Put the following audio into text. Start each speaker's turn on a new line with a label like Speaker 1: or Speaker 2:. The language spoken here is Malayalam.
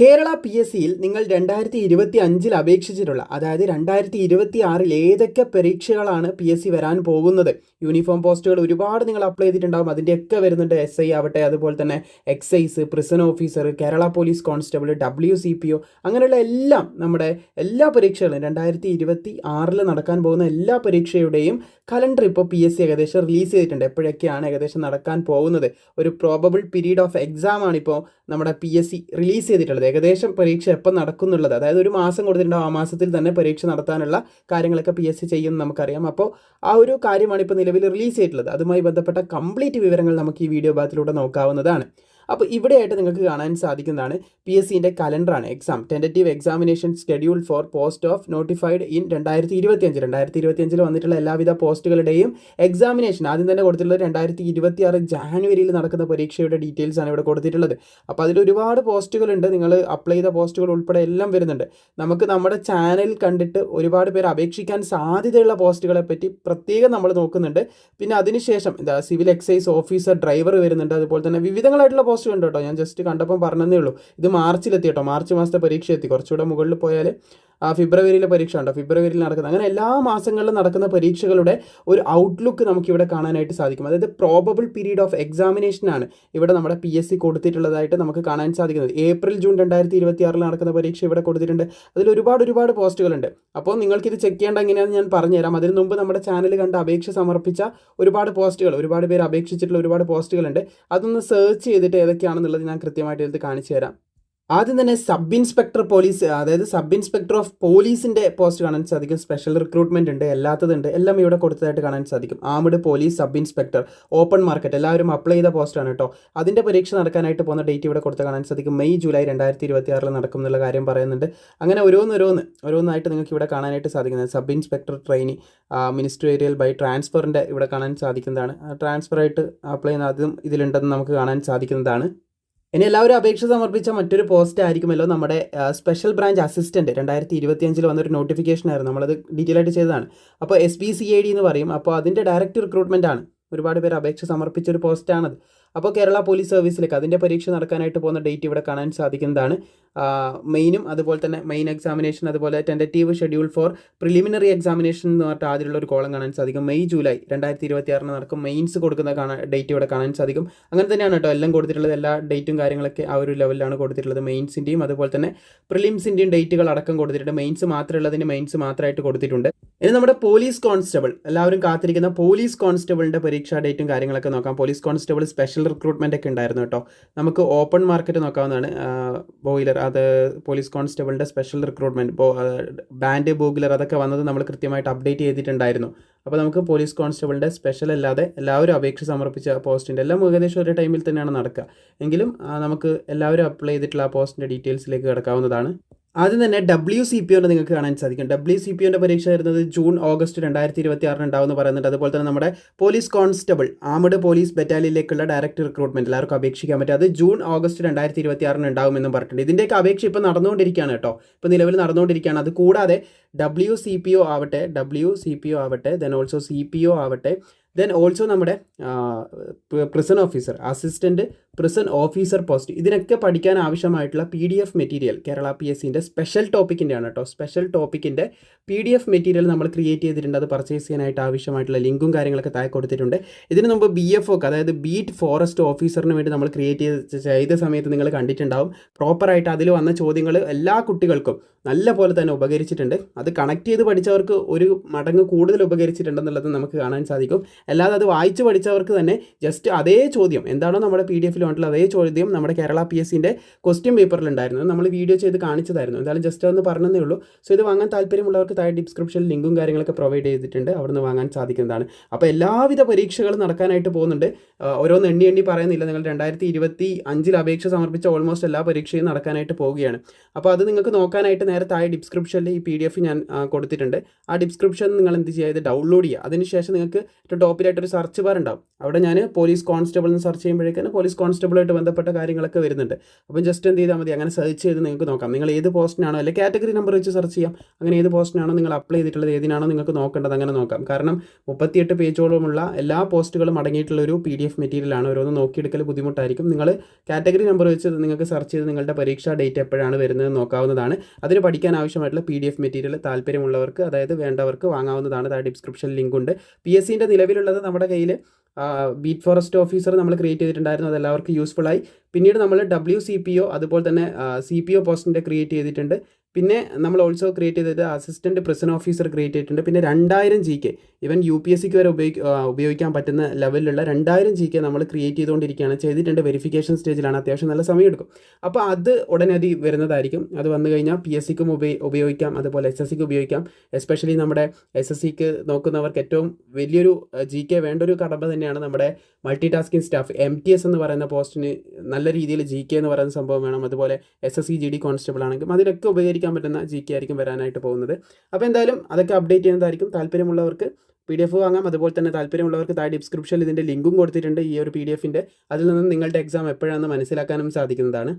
Speaker 1: കേരള പി എസ് സിയിൽ നിങ്ങൾ രണ്ടായിരത്തി ഇരുപത്തി അഞ്ചിൽ അപേക്ഷിച്ചിട്ടുള്ള അതായത് രണ്ടായിരത്തി ഇരുപത്തി ആറിൽ ഏതൊക്കെ പരീക്ഷകളാണ് പി എസ് സി വരാൻ പോകുന്നത്? യൂണിഫോം പോസ്റ്റുകൾ ഒരുപാട് നിങ്ങൾ അപ്ലൈ ചെയ്തിട്ടുണ്ടാകും അതിന്റെയൊക്കെ വരുന്നുണ്ട് എസ് ഐ ആവട്ടെ അതുപോലെ തന്നെ excise prison officer Kerala police constable W C P O അങ്ങനെയുള്ള എല്ലാം നമ്മുടെ എല്ലാ പരീക്ഷകളും രണ്ടായിരത്തി ഇരുപത്തി ആറിൽ നടക്കാൻ പോകുന്ന എല്ലാ പരീക്ഷയുടെയും കലണ്ടർ ഇപ്പോൾ പി എസ് സി ഏകദേശം റിലീസ് ചെയ്തിട്ടുണ്ട്. എപ്പോഴൊക്കെയാണ് ഏകദേശം നടക്കാൻ പോകുന്നത്? ഒരു പ്രോബബിൾ പീരീഡ് ഓഫ് എക്സാം ആണ് ഇപ്പോൾ നമ്മുടെ പി എസ് സി റിലീസ് ചെയ്തിട്ടുള്ളത്. ഏകദേശം പരീക്ഷ എപ്പോൾ നടക്കുന്നുള്ളത്? അതായത് ഒരു മാസം കൊടുത്തിട്ടുണ്ടാവും. ആ മാസത്തിൽ തന്നെ പരീക്ഷ നടത്താനുള്ള കാര്യങ്ങളൊക്കെ പി എസ് സി ചെയ്യുമെന്ന് നമുക്കറിയാം. അപ്പോൾ ആ ഒരു കാര്യമാണ് ഇപ്പോൾ നിലവിൽ റിലീസ് ചെയ്തിട്ടുള്ളത്. അതുമായി ബന്ധപ്പെട്ട കംപ്ലീറ്റ് വിവരങ്ങൾ നമുക്ക് ഈ വീഡിയോ ഭാഗത്തിലൂടെ നോക്കാവുന്നതാണ്. അപ്പോൾ ഇവിടെയായിട്ട് നിങ്ങൾക്ക് കാണാൻ സാധിക്കുന്നതാണ് പി എസ് സിന്റെ കലണ്ടറാണ് exam tentative examination schedule for post of notified in രണ്ടായിരത്തി ഇരുപത്തിയഞ്ച് രണ്ടായിരത്തി ഇരുപത്തിയഞ്ചിൽ വന്നിട്ടുള്ള എല്ലാവിധ പോസ്റ്റുകളുടെയും എക്സാമിനേഷൻ ആദ്യം തന്നെ കൊടുത്തിട്ടുള്ളത് രണ്ടായിരത്തി ഇരുപത്തി ആറ് ജാനുവരിയിൽ നടക്കുന്ന പരീക്ഷയുടെ ഡീറ്റെയിൽസ് ആണ് ഇവിടെ കൊടുത്തിട്ടുള്ളത്. അപ്പോൾ അതിൽ ഒരുപാട് പോസ്റ്റുകളുണ്ട്. നിങ്ങൾ അപ്ലൈ ചെയ്ത പോസ്റ്റുകൾ ഉൾപ്പെടെ എല്ലാം വരുന്നുണ്ട്. നമുക്ക് നമ്മുടെ ചാനൽ കണ്ടിട്ട് ഒരുപാട് പേര് അപേക്ഷിക്കാൻ സാധ്യതയുള്ള പോസ്റ്റുകളെ പറ്റി പ്രത്യേകം നമ്മൾ നോക്കുന്നുണ്ട്. പിന്നെ അതിനുശേഷം എന്താ സിവിൽ എക്സൈസ് ഓഫീസർ ഡ്രൈവർ വരുന്നുണ്ട്. അതുപോലെ തന്നെ വിവിധങ്ങളായിട്ടുള്ള പോസ്റ്റ് ഉണ്ട് കേട്ടോ. ഞാൻ ജസ്റ്റ് കണ്ടപ്പം പറഞ്ഞതേ ഉള്ളൂ. ഇത് മാർച്ചിലെത്തി കേട്ടോ. മാർച്ച് മാസത്തെ പരീക്ഷ എത്തി. കുറച്ചുകൂടെ മുകളിൽ പോയാൽ ഫെബ്രുവരിയിലെ പരീക്ഷ ഉണ്ടോ? ഫെബ്രുവരിയിൽ നടക്കുന്ന അങ്ങനെ എല്ലാ മാസങ്ങളിലും നടക്കുന്ന പരീക്ഷകളുടെ ഒരു ഔട്ട്ലുക്ക് നമുക്കിവിടെ കാണാനായിട്ട് സാധിക്കും. അതായത് പ്രോബബിൾ പീരീഡ് ഓഫ് എക്സാമിനേഷനാണ് ഇവിടെ നമ്മുടെ പി എസ് സി കൊടുത്തിട്ടുള്ളതായിട്ട് നമുക്ക് കാണാൻ സാധിക്കുന്നത്. ഏപ്രിൽ ജൂൺ രണ്ടായിരത്തി ഇരുപത്തി ആറിൽ നടക്കുന്ന പരീക്ഷ ഇവിടെ കൊടുത്തിട്ടുണ്ട്. അതിൽ ഒരുപാട് ഒരുപാട് പോസ്റ്റുകളുണ്ട്. അപ്പോൾ നിങ്ങൾക്കിത് ചെക്ക് ചെയ്യേണ്ട എങ്ങനെയാണെന്ന് ഞാൻ പറഞ്ഞുതരാം. അതിന് മുമ്പ് നമ്മുടെ ചാനൽ കണ്ട് അപേക്ഷ സമർപ്പിച്ച ഒരുപാട് പോസ്റ്റുകൾ ഒരുപാട് പേര് അപേക്ഷിച്ചിട്ടുള്ള ഒരുപാട് പോസ്റ്റുകളുണ്ട്. അതൊന്ന് സെർച്ച് ചെയ്തിട്ട് ഏതൊക്കെയാണെന്നുള്ളത് ഞാൻ കൃത്യമായിട്ട് എടുത്ത് കാണിച്ചു തരാം ആദ്യം തന്നെ സബ് ഇൻസ്പെക്ടർ പോലീസ് അതായത് സബ് ഇൻസ്പെക്ടർ ഓഫ് പോലീസിന്റെ പോസ്റ്റ് കാണാൻ സാധിക്കും. സ്പെഷ്യൽ റിക്രൂട്ട്മെന്റ് ഉണ്ട് അല്ലാത്തതുണ്ട് എല്ലാം ഇവിടെ കൊടുത്തതായിട്ട് കാണാൻ സാധിക്കും. Armed police sub inspector open market എല്ലാവരും അപ്ലൈ ചെയ്ത പോസ്റ്റാണ് കേട്ടോ. അതിന്റെ പരീക്ഷ നടക്കാനായിട്ട് പോകുന്ന ഡേറ്റ് ഇവിടെ കൊടുത്ത് കാണാൻ സാധിക്കും. മെയ് ജൂലൈ രണ്ടായിരത്തി ഇരുപത്തി ആറിൽ നടക്കും എന്നുള്ള കാര്യം പറയുന്നുണ്ട്. അങ്ങനെ ഓരോന്ന് ഓരോന്ന് ഓരോന്നായിട്ട് നിങ്ങൾക്ക് ഇവിടെ കാണാനായിട്ട് സാധിക്കുന്നത്. Sub inspector trainee ministerial by ട്രാൻസ്ഫറിന്റെ ഇവിടെ കാണാൻ സാധിക്കുന്നതാണ്. ട്രാൻസ്ഫർ ആയിട്ട് അപ്ലൈ ചെയ്യുന്ന അതും ഇതിലുണ്ടെന്ന് നമുക്ക് കാണാൻ സാധിക്കുന്നതാണ്. ഇനി എല്ലാവരും അപേക്ഷ സമർപ്പിച്ച മറ്റൊരു പോസ്റ്റ് ആയിരിക്കുമല്ലോ നമ്മുടെ സ്പെഷ്യൽ ബ്രാഞ്ച് അസിസ്റ്റന്റ് രണ്ടായിരത്തി ഇരുപത്തി അഞ്ചിൽ വന്നൊരു നോട്ടിഫിക്കേഷൻ ആയിരുന്നു. നമ്മളത് ഡീറ്റെയിൽ ആയിട്ട് ചെയ്തതാണ്. അപ്പോൾ S B C I D എന്ന് പറയും. അപ്പോൾ അതിന്റെ ഡയറക്റ്റ് റിക്രൂട്ട്മെന്റ് ആണ്. ഒരുപാട് പേര് അപേക്ഷ സമർപ്പിച്ച ഒരു പോസ്റ്റാണത് അപ്പോൾ കേരള പോലീസ് സർവീസിലേക്ക് അതിന്റെ പരീക്ഷ നടക്കാനായിട്ട് പോകുന്ന ഡേറ്റ് ഇവിടെ കാണാൻ സാധിക്കുന്നതാണ്. മെയിനും അതുപോലെ തന്നെ മെയിൻ എക്സാമിനേഷൻ അതുപോലെ tentative schedule for preliminary examination എന്ന് പറഞ്ഞിട്ട് ആദ്യമുള്ള ഒരു കോളം കാണാൻ സാധിക്കും. മെയ് ജൂലൈ രണ്ടായിരത്തി ഇരുപത്തി ആറിന് നടക്കും. മെയിൻസ് കൊടുക്കുന്ന കാണാൻ ഡേറ്റ് ഇവിടെ കാണാൻ സാധിക്കും. അങ്ങനെ തന്നെയാണ് കേട്ടോ എല്ലാം കൊടുത്തിട്ടുള്ളത്. എല്ലാ ഡേറ്റും കാര്യങ്ങളൊക്കെ ആ ഒരു ലെവലിലാണ് കൊടുത്തിട്ടുള്ളത്. മെയിൻസിന്റെയും അതുപോലെ തന്നെ പ്രിലിംസിന്റെയും ഡേറ്റുകൾ അടക്കം കൊടുത്തിട്ടുണ്ട്. മെയിൻസ് മാത്രമുള്ളതിന് മെയിൻസ് മാത്രമായിട്ട് കൊടുത്തിട്ടുണ്ട്. ഇനി നമ്മുടെ പോലീസ് കോൺസ്റ്റബിൾ എല്ലാവരും കാത്തിരിക്കുന്ന പോലീസ് കോൺസ്റ്റബിളിന്റെ പരീക്ഷാ ഡേറ്റും കാര്യങ്ങളൊക്കെ നോക്കാം. പോലീസ് കോൺസ്റ്റബിൾ സ്പെഷ്യൽ റിക്രൂട്ട്മെന്റ് ഒക്കെ ഉണ്ടായിരുന്നു കേട്ടോ. നമുക്ക് ഓപ്പൺ മാർക്കറ്റ് നോക്കാവുന്നതാണ്. ബോയിലർ അത് പോലീസ് കോൺസ്റ്റബിളിന്റെ സ്പെഷ്യൽ റിക്രൂട്ട്മെന്റ് ബാൻഡ് ബോഗിലർ അതൊക്കെ വന്നത് നമ്മൾ കൃത്യമായിട്ട് അപ്ഡേറ്റ് ചെയ്തിട്ടുണ്ടായിരുന്നു. അപ്പോൾ നമുക്ക് പോലീസ് കോൺസ്റ്റബിളിന്റെ സ്പെഷ്യൽ അല്ലാതെ എല്ലാവരും അപേക്ഷ സമർപ്പിച്ച പോസ്റ്റിന്റെ എല്ലാം ഏകദേശം ഒരു ടൈമിൽ തന്നെയാണ് നടക്കുക. എങ്കിലും നമുക്ക് എല്ലാവരും അപ്ലൈ ചെയ്തിട്ടുള്ള ആ പോസ്റ്റിന്റെ ഡീറ്റെയിൽസിലേക്ക് കിടക്കാവുന്നതാണ്. ആദ്യം തന്നെ ഡബ്ല്യു സി പി ഒന്ന് നിങ്ങൾക്ക് കാണാൻ സാധിക്കും. ഡബ്ല്യു സി പി ഒന്റെ പരീക്ഷ വരുന്നത് ജൂൺ ഓഗസ്റ്റ് രണ്ടായിരത്തി ഇരുപത്തി ആറിന് ഉണ്ടാവുമെന്ന് പറയുന്നുണ്ട്. അതുപോലെ തന്നെ നമ്മുടെ പോലീസ് കോൺസ്റ്റബിൾ ആമഡ് പോലീസ് ബറ്റാലിയനിലേക്കുള്ള ഡയറക്റ്റ് റിക്രൂട്ട്മെന്റ് എല്ലാവർക്കും അപേക്ഷിക്കാൻ പറ്റും. അത് ജൂൺ ഓഗസ്റ്റ് രണ്ടായിരത്തി ഇരുപത്തി ആറിന് ഉണ്ടാവുമെന്നും പറഞ്ഞിട്ടുണ്ട്. ഇതിന്റെയൊക്കെ അപേക്ഷ ഇപ്പോൾ നടന്നുകൊണ്ടിരിക്കുകയാണ് കേട്ടോ. ഇപ്പോൾ നിലവിൽ നടന്നുകൊണ്ടിരിക്കുകയാണ്. അത് കൂടാതെ ഡബ്ല്യു സി പി ഒ ആവട്ടെ ഡബ്ല്യു സി പി ഒ ആവട്ടെ then also C P O ആവട്ടെ ദെൻ ഓൾസോ നമ്മുടെ prison officer assistant prison officer post ഇതിനൊക്കെ പഠിക്കാൻ ആവശ്യമായിട്ടുള്ള P D F material Kerala P S സിന്റെ സ്പെഷ്യൽ ടോപ്പിക്കിന്റെ ആണ് കേട്ടോ സ്പെഷ്യൽ ടോപ്പിക്കിന്റെ പി ഡി എഫ് മെറ്റീരിയൽ നമ്മൾ ക്രിയേറ്റ് ചെയ്തിട്ടുണ്ട്. അത് പർച്ചേസ് ചെയ്യാനായിട്ട് ആവശ്യമായിട്ടുള്ള ലിങ്കും കാര്യങ്ങളൊക്കെ താഴെ കൊടുത്തിട്ടുണ്ട്. ഇതിന് മുമ്പ് ബി എഫ് ഒക്കെ അതായത് ബീറ്റ് ഫോറസ്റ്റ് ഓഫീസറിന് വേണ്ടി നമ്മൾ ക്രിയേറ്റ് ചെയ്ത സമയത്ത് നിങ്ങൾ കണ്ടിട്ടുണ്ടാവും. പ്രോപ്പറായിട്ട് അതിൽ വന്ന ചോദ്യങ്ങൾ എല്ലാ കുട്ടികൾക്കും നല്ല പോലെ തന്നെ ഉപകരിച്ചിട്ടുണ്ട്. അത് കണക്ട് ചെയ്ത് പഠിച്ചവർക്ക് ഒരു മടങ്ങ് കൂടുതൽ ഉപകരിച്ചിട്ടുണ്ടെന്നുള്ളത് നമുക്ക് കാണാൻ സാധിക്കും. അല്ലാതെ അത് വായിച്ച് പഠിച്ചവർക്ക് തന്നെ ജസ്റ്റ് അതേ ചോദ്യം. എന്താണോ നമ്മുടെ പി ഡി എഫിൽ വന്നിട്ടുള്ള അതേ ചോദ്യം നമ്മുടെ കേരള പി എസ് സിന്റെ ക്വസ്റ്റ്യൻ പേപ്പറിൽ ഉണ്ടായിരുന്നു. നമ്മൾ വീഡിയോ ചെയ്ത് കാണിച്ചതായിരുന്നു. എന്തായാലും ജസ്റ്റ് ഒന്ന് പറഞ്ഞതേ ഉള്ളൂ. സോ ഇത് വാങ്ങാൻ താല്പര്യമുള്ളവർക്ക് താഴെ ഡിസ്ക്രിപ്ഷനിൽ ലിങ്കും കാര്യങ്ങളൊക്കെ പ്രൊവൈഡ് ചെയ്തിട്ടുണ്ട്. അവിടെ നിന്ന് വാങ്ങാൻ സാധിക്കുന്നതാണ്. അപ്പോൾ എല്ലാവിധ പരീക്ഷകളും നടക്കാനായിട്ട് പോകുന്നുണ്ട്. ഓരോന്ന് എണ്ണി എണ്ണി പറയുന്നില്ല. നിങ്ങൾ രണ്ടായിരത്തി ഇരുപത്തി അഞ്ചിൽ അപേക്ഷ സമർപ്പിച്ച ഓൾമോസ്റ്റ് എല്ലാ പരീക്ഷയും നടക്കാനായിട്ട് പോവുകയാണ്. അപ്പോൾ അത് നിങ്ങൾക്ക് നോക്കാനായിട്ട് നേരെ താഴെ ഡിസ്ക്രിപ്ഷനിൽ ഈ പി ഡി എഫ് ഞാൻ കൊടുത്തിട്ടുണ്ട്. ആ ഡിസ്ക്രിപ്ഷൻ നിങ്ങൾ എന്ത് ചെയ്യുക? ഇത് ഡൗൺലോഡ് ചെയ്യുക. അതിനുശേഷം നിങ്ങൾക്ക് ടോപ്പിലായിട്ട് ഒരു സെർച്ച് ബാർ ഉണ്ടാവും. അവിടെ ഞാൻ പോലീസ് കോൺസ്റ്റബിൾ എന്ന് സെർച്ച് ചെയ്യുമ്പോഴേക്കാണ് പോലീസ് കോൺസ്റ്റബിളായിട്ട് ബന്ധപ്പെട്ട കാര്യങ്ങളൊക്കെ വരുന്നുണ്ട്. അപ്പം ജസ്റ്റ് എന്ത് ചെയ്താൽ മതി അങ്ങനെ സെർച്ച് ചെയ്ത് നിങ്ങൾക്ക് നോക്കാം. നിങ്ങൾ ഏത് പോസ്റ്റിനാണോ അല്ലെങ്കിൽ കാറ്റഗറി നമ്പർ വെച്ച് സെർച്ച് ചെയ്യാം. അങ്ങനെ ഏത് പോസ്റ്റിനാണോ നിങ്ങൾ അപ്ലൈ ചെയ്തിട്ടുള്ളത് ഏതിനാണോ നിങ്ങൾക്ക് നോക്കേണ്ടത് അങ്ങനെ നോക്കാം. കാരണം മുപ്പത്തിയെട്ട് പേജോളമുള്ള എല്ലാ പോസ്റ്റുകളും അടങ്ങിയിട്ടുള്ള ഒരു പി ഡി എഫ് മെറ്റീരിയലാണ് ഓരോന്ന് നോക്കിയെടുക്കൽ ബുദ്ധിമുട്ടായിരിക്കും. നിങ്ങൾ കാറ്റഗറി നമ്പർ വെച്ച് നിങ്ങൾക്ക് സെർച്ച് ചെയ്ത് നിങ്ങളുടെ പരീക്ഷാ ഡേറ്റ് എപ്പോഴാണ് വരുന്നത് നോക്കാവുന്നതാണ്. അതിന് പഠിക്കാൻ ആവശ്യമായിട്ടുള്ള പി ഡി എഫ് മെറ്റീരിയൽ താല്പര്യമുള്ളവർക്ക് അതായത് വേണ്ടവർക്ക് വാങ്ങാവുന്നതാണ്. താഴെ ഡിസ്ക്രിപ്ഷൻ ലിങ്ക് ഉണ്ട്. പി എസ് സിന്റെ നിലവിലുള്ളത് നമ്മുടെ കയ്യിൽ ബീറ്റ് ഫോറസ്റ്റ് ഓഫീസർ നമ്മൾ ക്രിയേറ്റ് ചെയ്തിട്ടുണ്ടായിരുന്നു അത് എല്ലാവർക്കും യൂസ്ഫുൾ ആയി. പിന്നീട് നമ്മൾ ഡബ്ല്യു സി പി ഒ അതുപോലെ തന്നെ സി പി ഒ പോസ്റ്റിന്റെ ക്രിയേറ്റ് ചെയ്തിട്ടുണ്ട്. പിന്നെ നമ്മൾ ഓൾസോ ക്രിയേറ്റ് ചെയ്തത് അസിസ്റ്റന്റ് പ്രിസൺ ഓഫീസർ ക്രിയേറ്റ് ചെയ്തിട്ടുണ്ട്. പിന്നെ രണ്ടായിരം G K even U P S സിക്ക് വരെ ഉപയോഗി ഉപയോഗിക്കാൻ പറ്റുന്ന ലെവലിലുള്ള രണ്ടായിരം ജി കെ നമ്മൾ ക്രിയേറ്റ് ചെയ്തുകൊണ്ടിരിക്കുകയാണ്. ചെയ്തിട്ടുണ്ട് വെരിഫിക്കേഷൻ സ്റ്റേജിലാണ് അത്യാവശ്യം നല്ല സമയം എടുക്കും അപ്പോൾ അത് ഉടനടി വരുന്നതായിരിക്കും. അത് വന്നു കഴിഞ്ഞാൽ പി എസ് സിക്കും ഉപയോഗി ഉപയോഗിക്കാം അതുപോലെ എസ് എസ് സിക്ക് ഉപയോഗിക്കാം. എസ്പെഷ്യലി നമ്മുടെ എസ് എസ് സിക്ക് നോക്കുന്നവർക്ക് ഏറ്റവും വലിയൊരു ജി കെ വേണ്ട ഒരു കടമ്പ തന്നെയാണ് നമ്മുടെ multi tasking staff M T S എന്ന് പറയുന്ന പോസ്റ്റിന് നല്ല രീതിയിൽ ജി കെ എന്ന് പറയുന്ന സംഭവം വേണം. അതുപോലെ S S C G D constable ആണെങ്കിലും അതിലൊക്കെ ഉപകരിക്കാൻ പറ്റുന്ന ജി കെ ആയിരിക്കും വരാനായിട്ട് പോകുന്നത്. അപ്പോൾ എന്തായാലും അതൊക്കെ അപ്ഡേറ്റ് ചെയ്യുന്നതായിരിക്കും. താല്പര്യമുള്ളവർക്ക് പി ഡി എഫ് വാങ്ങാം. അതുപോലെ തന്നെ താല്പര്യമുള്ളവർക്ക് താഴെ ഡിസ്ക്രിപ്ഷനിൽ ഇതിന്റെ ലിങ്കും കൊടുത്തിട്ടുണ്ട് ഈ ഒരു പി ഡി എഫിന്റെ അതിൽ നിന്ന് നിങ്ങളുടെ എക്സാം എപ്പോഴാണെന്ന് മനസ്സിലാക്കാനും സാധിക്കുന്നതാണ്.